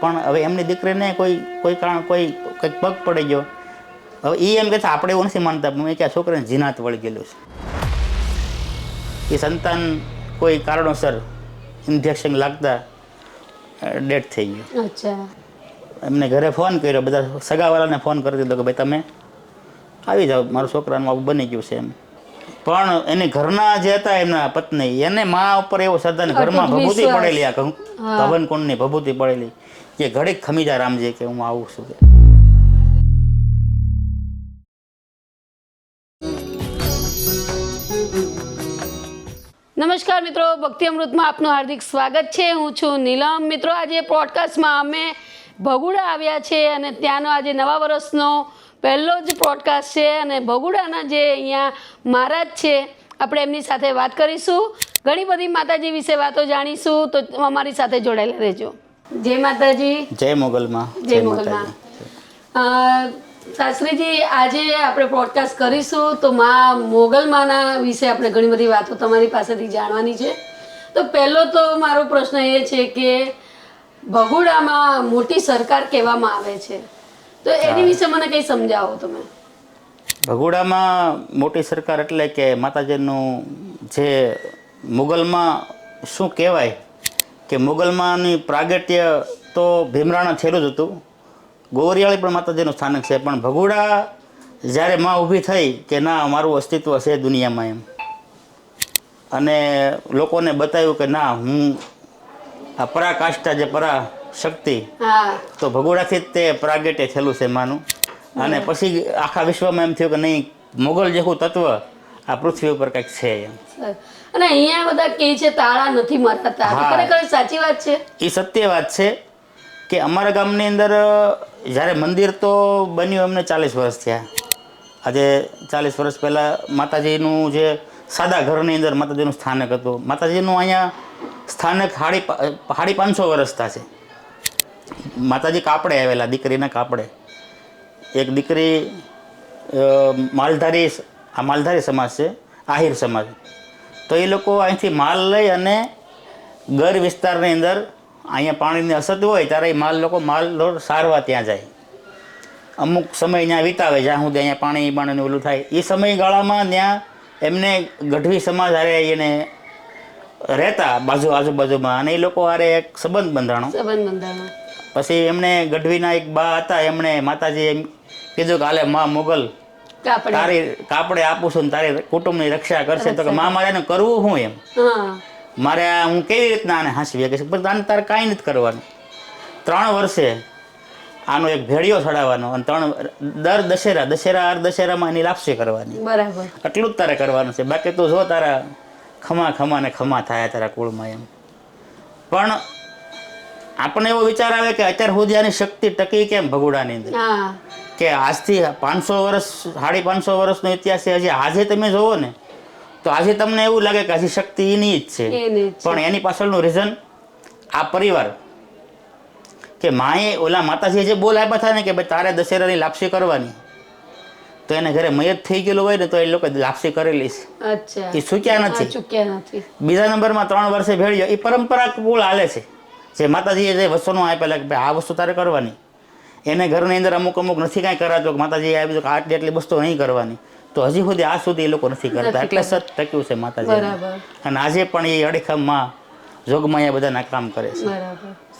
પણ હવે એમની દીકરીને કોઈ કોઈ કારણ કોઈ કંઈક પગ પડી ગયો. હવે એ એમ કહે છે આપણે એવું નથી માનતા. એ કે આ છોકરાને જીનાત વળી ગયેલું છે. એ સંતાન કોઈ કારણોસર ઇન્જેક્શન લાગતા ડેથ થઈ ગયું. અચ્છા. એમને ઘરે ફોન કર્યો બધા સગાવાળાને ફોન કરી દીધો કે ભાઈ તમે આવી જાઓ મારું છોકરાનું આવું બની ગયું છે એમ. પણ એને ઘરના જે હતા એમના પત્ની એને મા ઉપર એવો શ્રદ્ધા ઘરમાં ભભૂતિ પડેલી આ કહું ધવન કુંડની ભભૂતિ પડેલી. કે ઘડીક ખમીજા રામજી કે હું આવું છું કે. નમસ્કાર મિત્રો ભક્તિ અમૃતમાં આપનું હાર્દિક સ્વાગત છે. હું છું નીલમ. મિત્રો આજે પોડકાસ્ટમાં અમે ભગુડા આવ્યા છે અને ત્યાંનો આજે નવા વર્ષનો પહેલો જ પોડકાસ્ટ છે અને ભગુડાના જે અહીંયા મહારાજ છે આપણે એમની સાથે વાત કરીશું. ઘણી બધી માતાજી વિશે વાતો જાણીશું તો અમારી સાથે જોડાયેલા રહેજો. જય માતાજી. જય મોગલમાં. જય મોગલમાં. શાસ્ત્રીજી આજે આપણે પોડકાસ્ટ કરીશું તો મા મોગલમાના વિશે આપણે ઘણી બધી વાતો તમારી પાસેથી જાણવાની છે. તો પહેલો તો મારો પ્રશ્ન એ છે કે ભગુડામાં મોટી સરકાર કહેવામાં આવે છે. તો એની વિશે મને કંઈ સમજાવો તમે. ભગોડામાં મોટી સરકાર એટલે કે માતાજીનું જે મુગલમાં શું કહેવાય કે મુગલમાંની પ્રાગટ્ય તો ભીમરાણા છેલ્લું જ હતું. ગોવરિયાળી પણ માતાજીનું સ્થાનક છે પણ ભગોડા જ્યારે માં ઊભી થઈ કે ના મારું અસ્તિત્વ છે દુનિયામાં એમ. અને લોકોને બતાવ્યું કે ના હું આ પરાકાષ્ઠા જે પરા શક્તિ. તો ભગોડાથી જ તે પ્રાગટ્ય થયેલું છે માનું. અને પછી આખા વિશ્વમાં એમ થયું કે નહીં મોગલ જેવું તત્વ આ પૃથ્વી ઉપર કંઈક છે એમ. અને અહીંયા બધા કહે છે તાળા નથી મરાતા. ખરેખર સાચી વાત છે? એ સત્ય વાત છે કે અમારા ગામની અંદર જ્યારે મંદિર તો બન્યું એમને ચાલીસ વર્ષ થયા. આજે ચાલીસ વર્ષ પહેલાં માતાજીનું જે સાદા ઘરની અંદર માતાજીનું સ્થાનક હતું. માતાજીનું અહીંયા સ્થાનક હાડી સાડી પાંચસો વર્ષતા છે. માતાજી કાપડે આવેલા, દીકરીના કાપડે. એક દીકરી માલધારી આ માલધારી સમાજ છે, આહિર સમાજ. તો એ લોકો અહીંથી માલ લઈ અને ગર વિસ્તારની અંદર અહીંયા પાણીની અસર હોય ત્યારે એ માલ લોકો માલ સારવા ત્યાં જાય. અમુક સમય ત્યાં વિતાવે, જ્યાં સુધી અહીંયા પાણી પાણીનું ઓલું થાય. એ સમયગાળામાં ત્યાં એમને ગઢવી સમાજ હારે એને રહેતા બાજુ, આજુબાજુમાં. અને એ લોકો હારે એક સંબંધ બંધાણો. સંબંધ બંધાણો. પછી એમણે ગઢવીના એક બા હતા એમણે માતાજી એમ કીધું કે હાલે માં મોગલ તારી કાપડે આપું છું ને તારી કુટુંબની રક્ષા કરશે. તો કે માં મારે એને કરવું હું એમ? મારે હું કેવી રીતના આને હાંસવી કે પણ આને તારે કાંઈ નથી કરવાનું. ત્રણ વર્ષે આનો એક ભેડિયો ચડાવવાનો અને ત્રણ દર દશેરા દશેરા આર દશેરામાં એની લાપસી કરવાની. બરાબર. આટલું જ તારે કરવાનું છે. બાકી તું જો તારા ખમા ખમા ને ખમા થાય તારા કુળમાં એમ. પણ આપણને એવો વિચાર આવે કે અત્યાર સુધી આની શક્તિ ટકી કેમ ભગુડાની અંદર? કે આજથી પાંચસો વર્ષ સાડી પાંચસો વર્ષનો ઇતિહાસ છે હજી આજે તમે જોવો ને તો આજે તમને એવું લાગે કે હજી શક્તિ એની જ છે. પણ એની પાછળનું રીઝન આ પરિવાર કે માએ ઓલા માતાજી જે બોલ આપ્યા હતા ને કે ભાઈ તારે દશેરાની લાપસી કરવાની તો એને ઘરે મયત થઈ ગયેલું હોય ને તો એ લોકો લાપસી કરેલી છે. એ ચૂક્યા નથી. બીજા નંબરમાં ત્રણ વર્ષે ભેળ્યો. એ પરંપરા કુળ હાલે છે. જે માતાજીએ જે વસ્તુનો આપેલા કે ભાઈ આ વસ્તુ તારે કરવાની. એને ઘરની અંદર અમુક અમુક નથી કાંઈ કરાતો કે માતાજી આવી કે આટલી આટલી વસ્તુ નહીં કરવાની. તો હજી સુધી આ સુધી એ લોકો નથી કરતા. એટલે સત ટક્યું છે માતાજી અને આજે પણ એ અડીખમમાં જોગમાં બધાના કામ કરે છે.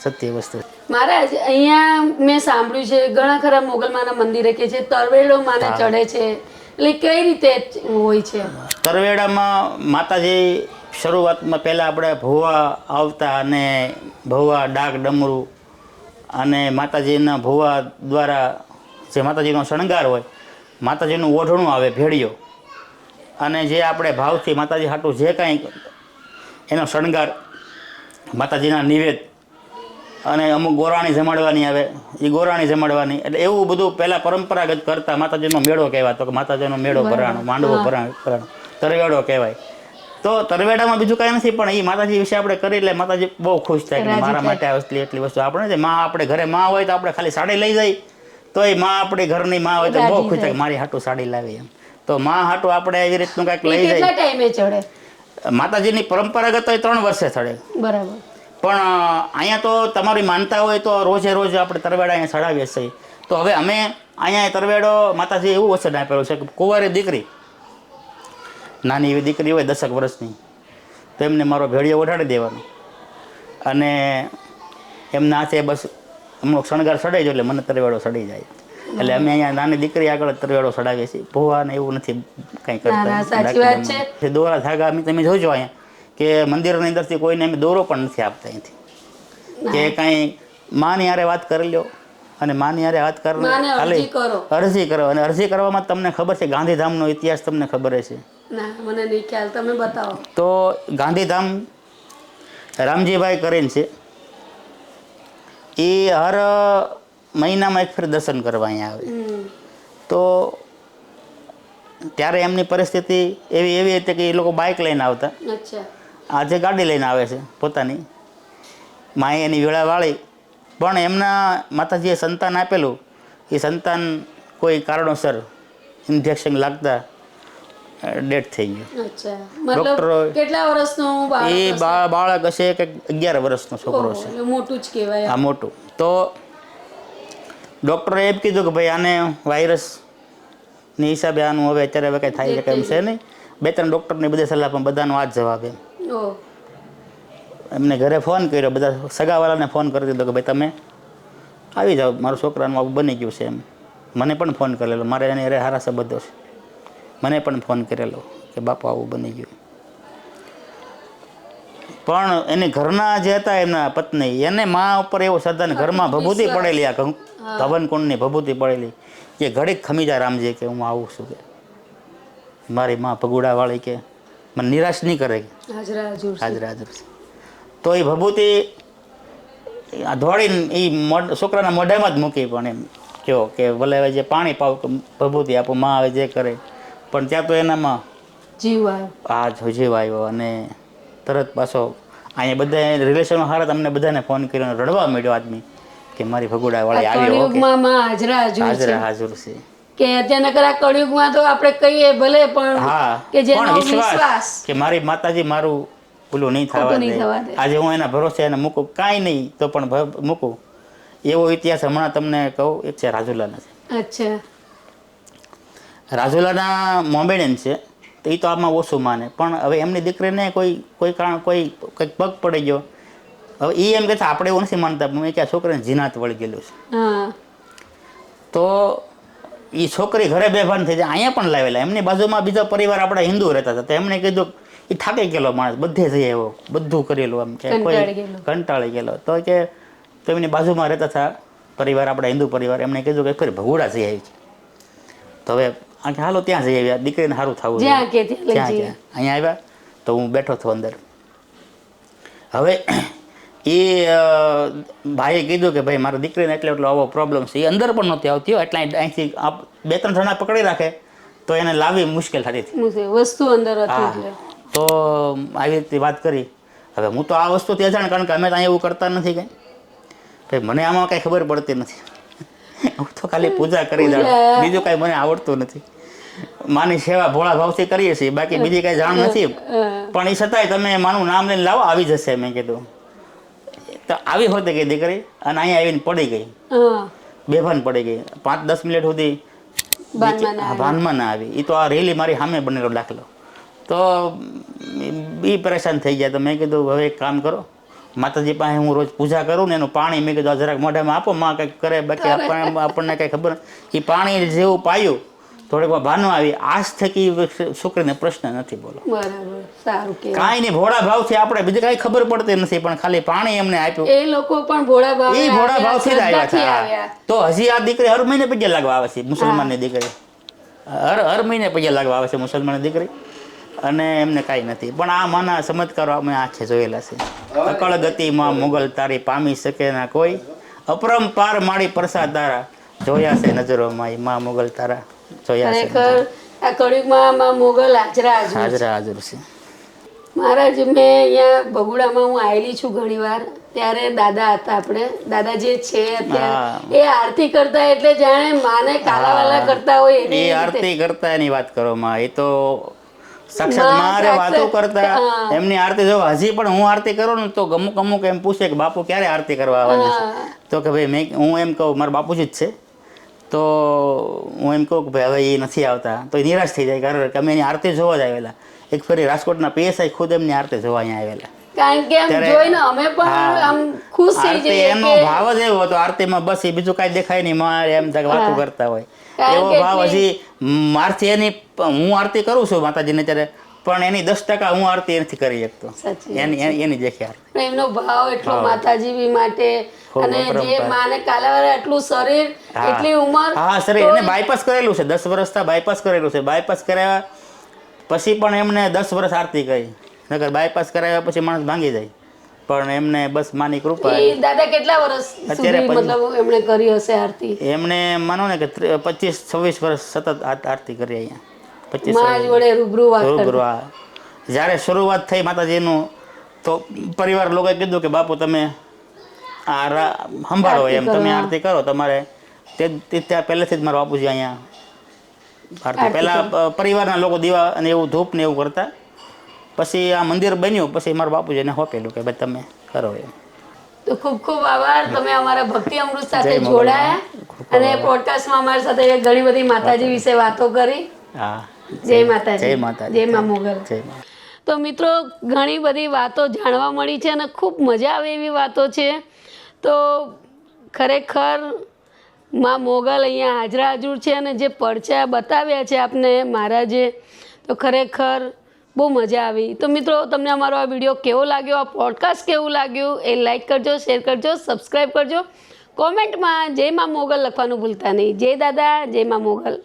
સત્ય વસ્તુ. મહારાજ અહીંયા મેં સાંભળ્યું છે ઘણા ખરા મોગલમાના મંદિરે કે છે તરવેડો માને ચડે છે. એટલે કઈ રીતે હોય છે? તરવેડામાં માતાજી શરૂઆતમાં પહેલાં આપણે ભુવા આવતા અને ભુવા ડાક ડમરું અને માતાજીના ભુવા દ્વારા જે માતાજીનો શણગાર હોય માતાજીનું ઓઢણું આવે ભેળિયો. અને જે આપણે ભાવથી માતાજી હાટું જે કાંઈ એનો શણગાર માતાજીના નિવેદ અને અમુક ગોરાણી જમાડવાની આવે એ ગોરાણી જમાડવાની. એટલે એવું બધું પહેલાં પરંપરાગત કરતા માતાજીનો મેળો કહેવાતો કે માતાજીનો મેળો ભરાણો માંડવો ભરાણ ભરાણો તરવેડો કહેવાય. તો તરવેડામાં બીજું કાંઈ નથી પણ એ માતાજી વિશે આપણે કરી એટલે માતાજી બહુ ખુશ થાય કે મારા માટે એટલી એટલી વસ્તુ આપણે છે માં આપણે ઘરે માં હોય તો આપણે ખાલી સાડી લઈ જાય. તો એ માં આપણી ઘરની માં હોય તો બહુ ખુશ થાય મારી હાટું સાડી લાવી એમ. તો માં હાટું આપણે એવી રીતનું કાંઈક લઈ જાય. ટાઈમે ચડે? માતાજીની પરંપરાગત હોય ત્રણ વર્ષે થડે બરાબર. પણ અહીંયા તો તમારી માનતા હોય તો રોજે રોજ આપણે તરવેડા અહીંયા ચડાવીએ છીએ. તો હવે અમે અહીંયા તરવેડો માતાજી એવું વચન આપેલું છે કે કુંવારી દીકરી નાની એવી દીકરી હોય દસક વર્ષની તો એમને મારો ભેળિયો ઓઢાડી દેવાનો. અને એમના હાથે બસ અમુક શણગાર સડાઈ જાય એટલે મને તરવેડો સડી જાય. એટલે અમે અહીંયા નાની દીકરી આગળ તરવેડો સડાવીએ છીએ. ભૂવાને એવું નથી કંઈ ના, ના, કરતા દોરા ધાગા અમે તમે જોજો અહીંયા કે મંદિરની અંદરથી કોઈને અમે દોરો પણ નથી આપતા અહીંથી. કે કાંઈ માની યારે વાત કરી લ્યો. અને માની હારે હાથ કરો ખાલી અરજી કરો. અને અરજી કરવામાં તમને ખબર છે ગાંધીધામનો ઇતિહાસ તમને ખબર છે મને નહીં ખ્યાલ. તમે બતાવો. તો ગાંધીધામ રામજીભાઈ કરીને છે. એ હર મહિનામાં એક ફેર દર્શન કરવા અહીંયા આવે. તો ત્યારે એમની પરિસ્થિતિ એવી એવી હતી કે એ લોકો બાઇક લઈને આવતા. આજે ગાડી લઈને આવે છે પોતાની માએ એની વેળા વાળી પણ એમના માતાજીએ સંતાન આપેલું. એ સંતાન કોઈ કારણોસર ઇન્જેક્શન લાગતા ડેથ થઈ ગયું. ડોક્ટરો- કેટલા વર્ષનો એ બાળક હશે કે અગિયાર વર્ષનો છોકરો છે મોટું જ કહેવાય હા મોટું. તો ડૉક્ટરે એમ કીધું કે ભાઈ આને વાયરસની હિસાબે આનું હવે અત્યારે હવે કંઈ થાય છે એમ છે નહીં. બે ત્રણ ડૉક્ટરની બધી સલાહ પણ બધાનો આ જ જવાબ એમ. એમને ઘરે ફોન કર્યો બધા સગાવાળાને ફોન કરી દીધો કે ભાઈ તમે આવી જાઓ મારું છોકરાનું આવું બની ગયું છે એમ. મને પણ ફોન કરેલો મારે એને અરે હારા સંબંધો છે. મને પણ ફોન કરેલો કે બાપા આવું બની ગયું. પણ એને ઘરના જે હતા એમના પત્ની એને મા ઉપર એવો સદન ઘરમાં ભભૂતિ પડેલી આ કહું ધવનકુંડની ભભૂતિ પડેલી. કે ઘડીક ખમીજા રામજી કે હું આવું છું કે. મારી મા ભગુડાવાળી કે મને નિરાશ નહીં કરે હાજરા હજુર તો એ ભભૂતિ ધોળીને એ છોકરાના મોઢામાં જ મૂકી પણ એમ. કહો કે ભલે હવે જે પાણી પાવ ભભૂતિ આપો માં આવે જે કરે. પણ ત્યાં તો એનામાં જીવ આવ્યો. જીવ આવ્યો અને તરત પાછો અહીંયા બધા રિલેશન હારા તમને બધાને ફોન કર્યો રડવા માંડ્યો આદમી કે મારી ભગુડા વાળી આવી માં હાજરા હાજર છે. હાજર છે. કે અત્યારના કરા કળિયુગમાં તો આપણે કહીએ ભલે પણ હા કે જેનો વિશ્વાસ વિશ્વાસ. કે મારી માતાજી મારું પેલું નહીં થવા દે. આજે હું એના ભરોસે એને મૂકું. કાંઈ નહીં તો પણ મૂકું. એવો ઇતિહાસ હમણાં તમને કહું એક છે રાજુલાના છે. અચ્છા. રાજુલાના મોમેડિયન છે તો એ તો આમાં ઓછું માને. પણ હવે એમની દીકરીને કોઈ કોઈ કારણ કોઈ કંઈક પગ પડી ગયો. હવે એ એમ કે આપણે એવું નથી માનતા પણ કે આ છોકરીને જીનાત વળી ગયેલું છે. તો એ છોકરી ઘરે બેભાન થઈ જાય અહીંયા પણ લાવેલા. એમની બાજુમાં બીજો પરિવાર આપણા હિન્દુ રહેતા હતા તો એમણે કીધું એ થાકી ગયેલો માણસ બધે જઈ આવ્યો બધું કરેલું એમ કે કોઈ કંટાળી ગયેલો. તો કે તો એમની બાજુમાં રહેતા હતા પરિવાર આપણા હિન્દુ પરિવાર એમણે કીધું કે ફરી ભગોડા જઈ આવી. છે તો હવે આ કે હાલો ત્યાં જઈ આવ્યા દીકરીને સારું થવું ત્યાં ગયા અહીંયા આવ્યા તો હું બેઠો છું અંદર. હવે એ ભાઈએ કીધું કે ભાઈ મારા દીકરીને એટલે એટલો આવો પ્રોબ્લેમ છે. એ અંદર પણ નહોતી આવતી હોય એટલે અહીંથી બે ત્રણ જણા પકડી રાખે તો એને લાવી મુશ્કેલ થતી હતી. વસ્તુ અંદર હતી તો આવી રીતે વાત કરી. હવે હું તો આ વસ્તુ ત્યાં જાણ કારણ કે અમે તો અહીંયા એવું કરતા નથી કંઈ. ભાઈ મને આમાં કાંઈ ખબર પડતી નથી. હું તો ખાલી પૂજા કરી દઉં બીજું કાંઈ મને આવડતું નથી. માની સેવા ભોળા ભાવથી કરીએ છીએ બાકી બીજી કાંઈ જાણ નથી. પણ એ છતાંય તમે માનું નામ લઈને લાવો આવી જશે મેં કીધું. તો આવી હોતે ગઈ દીકરી અને અહીંયા આવીને પડી ગઈ. બેભાન પડી ગઈ. પાંચ દસ મિનિટ સુધી ભાનમાં ના આવી. એ તો આ રેલી મારી સામે બનેલો દાખલો. તો બી પરેશાન થઈ ગયા તો મેં કીધું હવે એક કામ કરો. માતાજી પાસે હું રોજ પૂજા કરું ને એનું પાણી મેં કીધું જરાક મોઢામાં આપો માં કંઈક કરે બાકી આપણને આપણને કંઈ ખબર એ પાણી જેવું પાયું થોડીક વાર ભાનો આવી. આજ થકી છોકરીને પ્રશ્ન નથી બોલો. કાંઈ નહીં ભોળા ભાવથી આપણે બીજી કાંઈ ખબર પડતી નથી પણ ખાલી પાણી એમને આપ્યું. એ લોકો પણ ભોળા ભાવ એ ભોળા ભાવથી જ આવ્યા છે હતા. તો હજી આ દીકરી હર મહિને પૈયા લાગવા આવે છે મુસલમાનની દીકરી. હર હર મહિને પૈયા લાગવા આવે છે મુસલમાનની દીકરી. અને એમને કાંઈ નથી. પણ આ માના ચમત્કારો અમે આંખે જોયેલા છે. અકળ ગતિમાં મુગલ તારી પામી શકે ના કોઈ. અપરંપાર માળી પ્રસાદ તારા. જોયા છે નજરોમાં માં મુગલ તારા. જોયા છે આ કળિયુગમાં માં મુગલ હાજરા હાજર છે. મહારાજ મેં અહીંયા બગુડામાં હું આવેલી છું ઘણી વાર ત્યારે દાદા હતા આપણે. દાદા જે છે અત્યારે એ આરતી કરતા એટલે જાણે માને કાલાવાલા કરતા હોય એ આરતી કરતા એની વાત કરો માં. એ તો સાક્ષાત મારે વાતો કરતા એમની આરતી જો હજી પણ હું આરતી કરું ને તો અમુક અમુક એમ પૂછે કે બાપુ ક્યારે આરતી કરવા આવવાના છે? તો કે ભાઈ મેં હું એમ કહું મારા બાપુજી જ છે. તો હું એમ કહું કે ભાઈ હવે એ નથી આવતા. તો નિરાશ થઈ જાય કારણ કે અમે એની આરતી જોવા જ આવેલા. એક ફરી રાજકોટના પીએસઆઈ ખુદ એમની આરતી જોવા અહીંયા આવેલા. કારણ કે એમ જોઈને અમે પણ. આમ ખુશ થઈ જઈએ એનો ભાવ જ એવો હતો. આરતીમાં બસ એ બીજું કાંઈ દેખાય નહીં. મારે એમ વાતો કરતા હોય. એવો ભાવ હજી મારથી એની હું આરતી કરું છું માતાજીને ત્યારે પણ એની દસ ટકા હું આરતી એનાથી કરી શકતો. એની એની- દેખી આરતી. એમનો ભાવ એટલો. માતાજી માટે અને જે માને કાલાવાળા એટલું શરીર એટલી ઉંમર હા શરીર એને બાયપાસ કરેલું છે દસ વર્ષથી બાયપાસ કરેલું છે. બાયપાસ કરાવ્યા પછી પણ એમને દસ વર્ષ આરતી કરી. નકર બાયપાસ કરાવ્યા પછી માણસ ભાંગી જાય. પણ એમને બસ માની કૃપા એ દાદા કેટલા વર્ષ અત્યારે સુધી મતલબ એમણે કરી હશે આરતી? એમને માનો ને કે પચીસ છવ્વીસ વર્ષ સતત આ- આરતી કરી અહીંયા. પચીસમાં જ રૂબરૂ વાત રૂબરૂ કરતા. આ જ્યારે શરૂઆત થઈ માતાજીનું તો પરિવાર લોકોએ કીધું કે બાપુ તમે આ રા- સંભાળો એમ. તમે આરતી કરો. તમારે તે તે- ત્યાં પહેલેથી જ મારા બાપુજી અહીંયા આરતી આરતી પરિવારના લોકો દીવા અને એવું ધૂપ ને એવું કરતા. પછી આ મંદિર બન્યું પછી મારા બાપુજીને હોપેલું કે ભાઈ તમે કરો એમ. તો ખૂબ ખૂબ આભાર. તમે અમારા ભક્તિ અમૃત સાથે જોડાયા. અને પોડકાસ્ટમાં અમારી સાથે ઘણી બધી માતાજી વિશે વાતો કરી. હા. જય માતાજી. જય માતાજી. જય મા મોગલ. જય તો મિત્રો ઘણી બધી વાતો જાણવા મળી છે અને ખૂબ મજા આવે એવી વાતો છે. તો ખરેખરમાં મોગલ અહીંયા હાજરા હાજર છે અને જે પડચા બતાવ્યા છે આપને મહારાજે તો ખરેખર બહુ મજા આવી. તો મિત્રો, તમને અમારો આ વીડિયો કેવો લાગ્યો, આ પોડકાસ્ટ કેવું લાગ્યું, એ લાઈક કરજો શેર કરજો સબસ્ક્રાઈબ કરજો. કોમેન્ટમાં જય માં મોગલ લખવાનું ભૂલતા નહીં. જય દાદા, જય માં મોગલ.